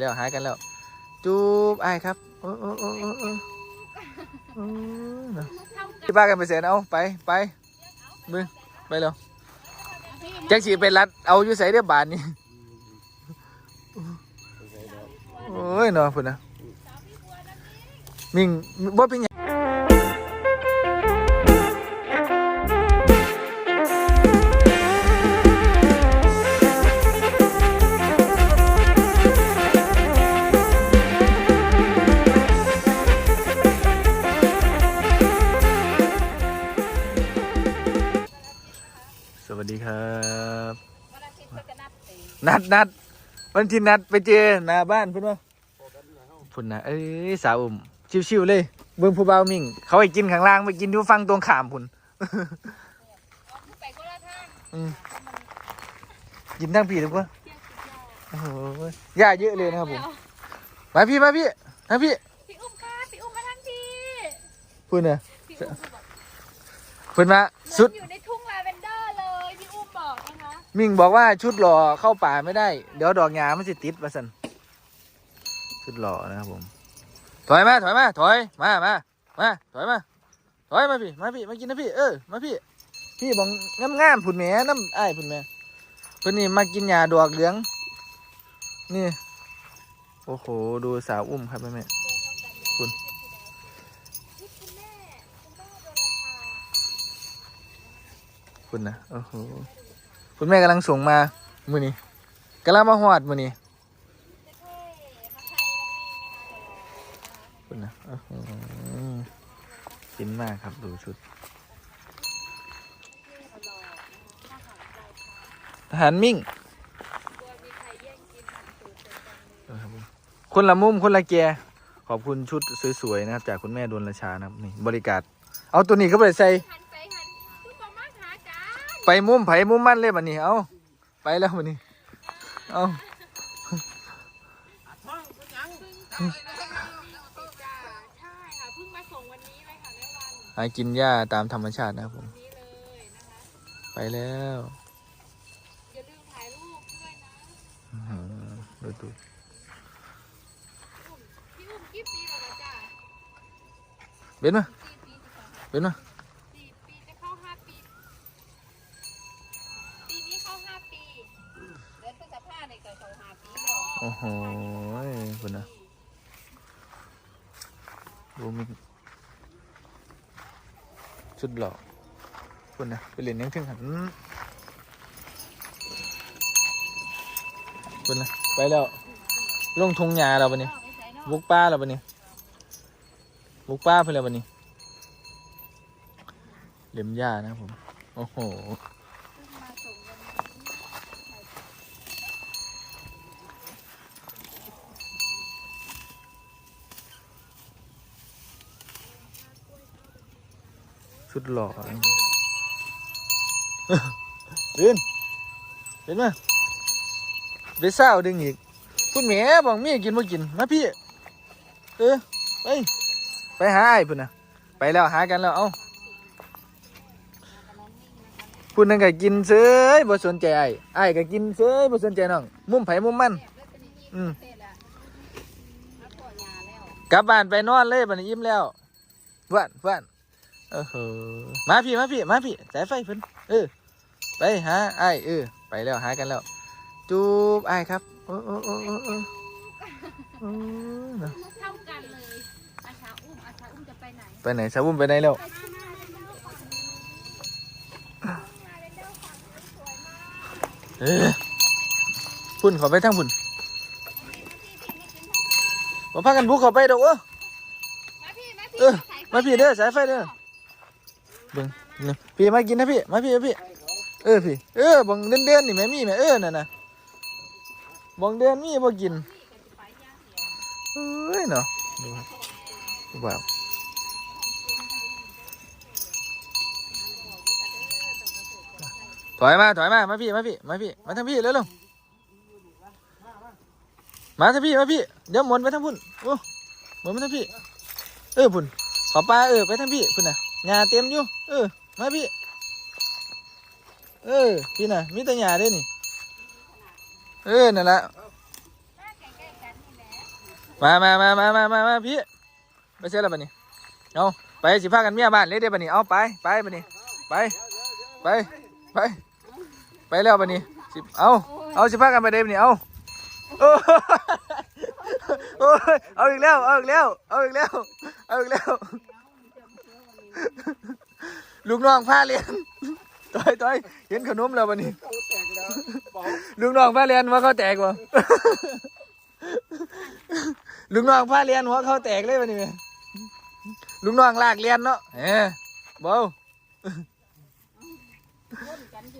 แล้วหายกันแล้ว จูบไอ้ครับโอ้โอ้โอ้โอ้โอ้โอ้ที่บ้านกันไปเสร็จเอาไปไปมึงไปแล้วแจ็คสีเป็นรัดเอาอยู่ใส่เรียบบานนี่โอ้ยเนาะพุ่นนะมิงบ่เป็น นัดนัดวันที่นัดไปเจอหน้าบ้านเพุ่นว่าพุ่นนะเอ้ยสาวอุ่มชิวๆเลยเบิ่งผู้บ่าวมิ่ง เขาไปกินข้างล่างไปกินอยู่ฟังตรงขามพุ่นออกไปคนละทางอืมกินทั้งพี่ทุกคนเที่ยวกินยาโอ้โหหญ้าเยอะเลยนะครับผมมาพี่มาพี่มาพี่พี่อุ้มค่ะพี่อุ้มมาทั้งทีพุ่นน่ะพี่อุ้มคือแบบพุ่นมาเหสุมือดนอยู่ในทุ่ มิ่งบอกว่าชุดหล่อเข้าป่าไม่ได้ เดี๋ยวดอกหญ้ามันสิติดมาสันชุดหล่อนะครับผม ถอยมาถอยมาถอยมามามาถอยมาถอยมาพี่มาพี่มากินนะพี่เออมาพี่พี่บอกงามงามๆผุนแหม่น้ำไอ้ผุนแหม่เพิ่นนี่มากินหญ้าดอกเหลือง นี่ โอ้โหดูสาวอุ้มครับแม่แม่คุณคุณนะโอ้โห คุณแม่กำลังส่งมามือนี้กำลังมาหอดมือนี้เท่ๆผัดไทยค่ะรอนะคะคุณนะฟินมากครับดูชุดทหารมิ่งคนของสูตรเดียวกันเลยครับผมคนละมุมคนละแกขอบคุณชุดสวยๆนะครับ จากคุณแม่ดวนราชานะครับนี่บริการ เอาตัวนี้เข้าไปใส่ ไปมุมไผมุมมันเลยบัดนี้เอาไปแล้วบัดนี้เอาใช่ค่ะเพิ่งมาส่งวันนี้เลยค่ะแม่วันหากินหญ้าตามธรรมชาตินะครับผม นี้เลยนะคะไปแล้วอย่าลืมถ่ายรูปด้วยนะอื้อหือดูดูพี่อุ้มกี่ปีแล้วนะจ๊ะเบนมาสี่ปีจะเข้าเบนมา คุณนะดูมิชุดหล่อคุณนะไปเรียนยังถึงหันคุณนะไปแล้ว ลงทงหญ้าเราปะเนี่ยบุกป้าเราปะเนี่ยบุกป้าไปแล้วปะเนี่ยเล็มหญ้านะผม โอ้โห เพิ่งมาส่งวันนี้ ชุดหล่อเดินเดินไหมเบซ่าดึงอีกพุ่นแหมบอกมีกินบ่กินมาพี่ เออไปไปหาไอ้พุ่นนะไปแล้วหากันแล้วเอ้าพุ่นนั่นก็กินเซ้ยบ่สนใจไอ้ไอ้ก็กินเซ้ยบ่สนใจน้องมุมไผมุมมันอืมเสร็จแล้วมาดยาแล้วกลับบ้านไปนอนเลยบัดนี้ยิ้มแล้วเพื่อนเพื่อน เออเหอมาพี่มาพี่มาพี่สายไฟเพิ่นเออไปหาไอ้ายเออไปแล้วหากันแล้วจูบไอ้ายครับโอ้โอ้โอ้โอ้โอ้โอ้เนอะเท่ากันเลยอาชาอุ้มอาชาอุ้มจะไปไหนไปไหนสาวบุ้มไปไหนแล้วไปที่มาเรนเดอร์ฝั่งนี้มาเรนเดอร์ฝั่งนี้สวยมากเออพุ่นขอไปทางพุ่นมาพากันบุกเข้าไปดอกเออมาพี่มาพี่เออมาพี่เด้อสายไฟเด้อ เบิ่งนี่พี่มากินนะพี่มาพี่พี่เออพี่เออบังเดินเดินนี่แม่มีแม่เออน่ะนะบังเดินมีบ่กินเอ้ยเนาะดูครับแบบถอยมาถอยมามาพี่มาพี่มาพี่มาทางพี่เร็วเร็วมาทางพี่มาพี่เดี๋ยวหมุนไปทางพุ่นโอ้หมุนไปทางพี่เออพุ่นขอปลาเออไปทางพี่พุ่นน่ะ หญ้าเต็มอยู่ เออ มาพี่ เออ พี่น่ะ มีแต่หญ้าเด้อนี่ เออ นั่นแหละมามามามามามามาพี่ไปเสร็จแล้วบัดนี้ เอาไปสิพากันเมียบ้านเลยเด้อบัดนี้ เอาไป ไปบัดนี้ ไป ไป ไป ไปแล้วบัดนี้สิเอาเอาสิพากันไปเด้อบัดนี้ เอาโอ้โอ้ยเอาอีกแล้ว เอาอีกแล้ว เอาอีกแล้ว เอาอีกแล้ว ลูกน้องพาเรียนต่อยต่อยเห็นขนมแล้วบัดนี้ลูกน้องพาเรียนว่าเขาแตกวะลูกน้องพาเรียนหัวเขาแตกเลยวันนี้แม่ลูกน้องลากเรียนเนาะเฮ้เบา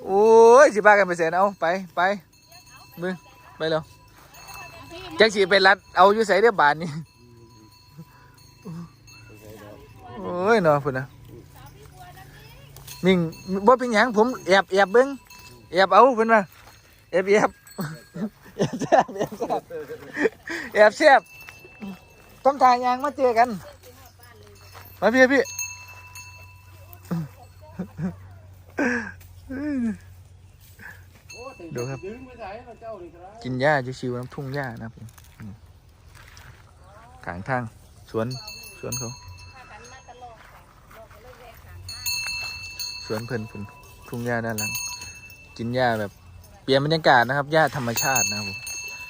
โอ้ยสิพากันไปเสียเอาไปไปมึงไปเร็วแจ็คสีไปรัดเอาอยู่ใส่เรียบบานนี่ โอ้ยเนาะพุ่นนะมิงบ่เป็นหยังผมแอบแอบเบิ้งแอบเอาเพิ่นว่าแอบแอบแอบแซ่บแอบแซ่บแอบแซ่บต้องทางยางมาเจอกัน มาพี่พี่ดูครับจ้านี่ครับ กินหญ้าชิวๆน้ำทุ่งหญ้านะครับผมอืมขางทาง สวน สวนเขา วนเพลินพุ่นทุ่งหญ้าด้านหลัง กินหญ้าแบบเปลี่ยนบรรยากาศนะครับหญ้าธรรมชาตินะครับผม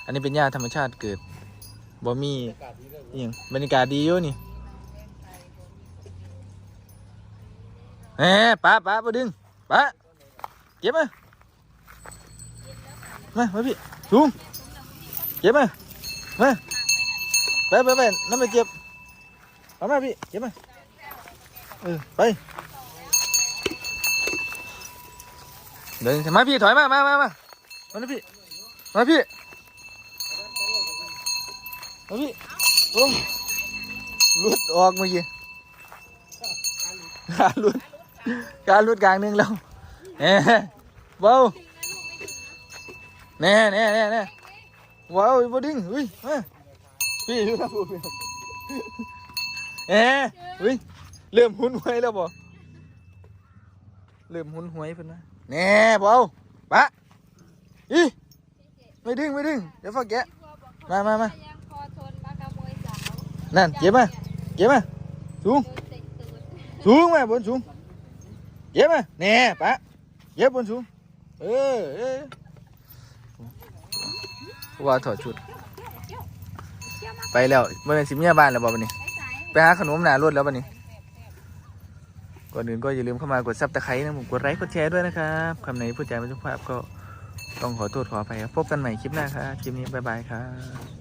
อันนี้เป็นหญ้าธรรมชาติเกิดบ่มีอหย่างบรรยากาศดีอยู่นี่แหมป้าป้ามาดึงป้าเก็บมามามาพี่สูงเก็บมามาไปไปไปน้ำไปเก็บเอามาพี่เก็บมาเออไป เดินมาพี่ถอยมามามามามานะพี่มาพี่มาพี่โอ้ลุดออกเมื่อกี้ขาหลุดขาหลุดกลางหนึงแล้วแหน่เบาแน่แน่แน่แน่ว้าวบดิ้งอุ้ยพี่ดูนะพูดแหน่อุ้ยเริ่มหุนหวยแล้วบ่เริ่มหุนหวยเพิ่นนะ แน่เบาปะอีไม่ดึงไม่ดึงเดี๋ยวฟักแกะมามามามานั่นเก็บมาเก็บมาสูงโดนเตะตูดสูงมบนสูงเก็บมาแน่ปะเก็บบนสูงเออเออว่าถอดชุด ไปแล้วไม่เป็นสิเมียบ้านแล้วบ่บัดนี้ไปสายไปหาขนมหนารถแล้วบัดนี้ ก่อนอื่นก็อย่าลืมเข้ามากดซับตะไคร้นะผมกดไลค์กดแชร์ด้วยนะครับคำไหนพูดจาไม่สุภาพก็ต้องขอโทษขออภัยครับพบกันใหม่คลิปหน้าครับคลิปนี้บ๊ายบายครับ